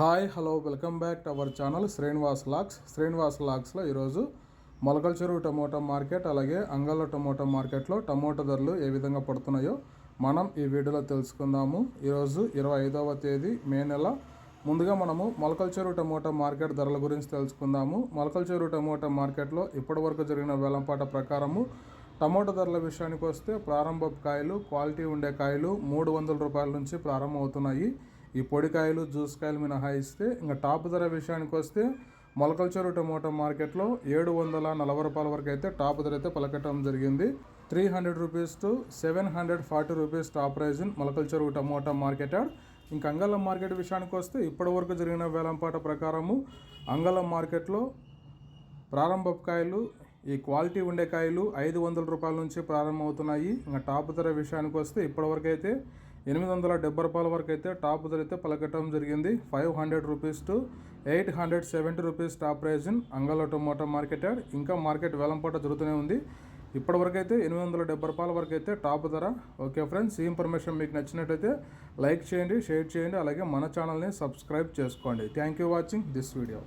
Hi hello welcome back to our channel Srinivas lakhs Srinivas లాక్స్లో ఈరోజు మొలకల చెరువు టమోటా మార్కెట్ అలాగే అంగళ్ళ టమోటా మార్కెట్లో టమోటా ధరలు ఏ విధంగా పడుతున్నాయో మనం ఈ వీడియోలో తెలుసుకుందాము. ఈరోజు ఇరవై ఐదవ తేదీ మే నెల. ముందుగా మనము మొలకల చెరువు టమోటా మార్కెట్ ధరల గురించి తెలుసుకుందాము. మొలకల చెరువు టమోటా మార్కెట్లో ఇప్పటివరకు జరిగిన వేలంపాట ప్రకారము టమోటా ధరల విషయానికి వస్తే ప్రారంభ కాయలు క్వాలిటీ ఉండే కాయలు మూడు వందల రూపాయల నుంచి ప్రారంభమవుతున్నాయి. ఈ పొడికాయలు జ్యూస్ కాయలు మినహాయిస్తే ఇంకా టాప్ ధర విషయానికి వస్తే మొలకల చెరువు టమోటా మార్కెట్లో ఏడు వందల నలభై రూపాయల వరకు అయితే టాప్ ధర అయితే పలకటం జరిగింది. Three hundred rupees to seven hundred forty rupees top price in Molakalacheruvu tomato market ఇంకా అంగళం మార్కెట్ విషయానికి వస్తే ఇప్పటి వరకు జరిగిన వేలంపాట ప్రకారము అంగళం మార్కెట్లో ప్రారంభ కాయలు ఈ క్వాలిటీ ఉండే కాయలు ఐదు వందల రూపాయల నుంచి ప్రారంభమవుతున్నాయి. ఇంకా టాప్ ధర విషయానికి వస్తే ఇప్పటివరకు అయితే ఎనిమిది వందల డెబ్బై రూపాయల వరకు అయితే టాప్ ధర అయితే పలకటం జరిగింది. Five hundred rupees to eight hundred seventy rupees top price in Angallu tomato market yard ఇంకా మార్కెట్ వేలంపాట జరుగుతూనే ఉంది. ఇప్పటివరకు అయితే ఎనిమిది వందల డెబ్బై రూపాయల వరకు అయితే టాప్ ధర. ఓకే ఫ్రెండ్స్ ఈ ఇన్ఫర్మేషన్ మీకు నచ్చినట్టయితే లైక్ చేయండి షేర్ చేయండి అలాగే మన ఛానల్ని సబ్స్క్రైబ్ చేసుకోండి. Thank you watching this video.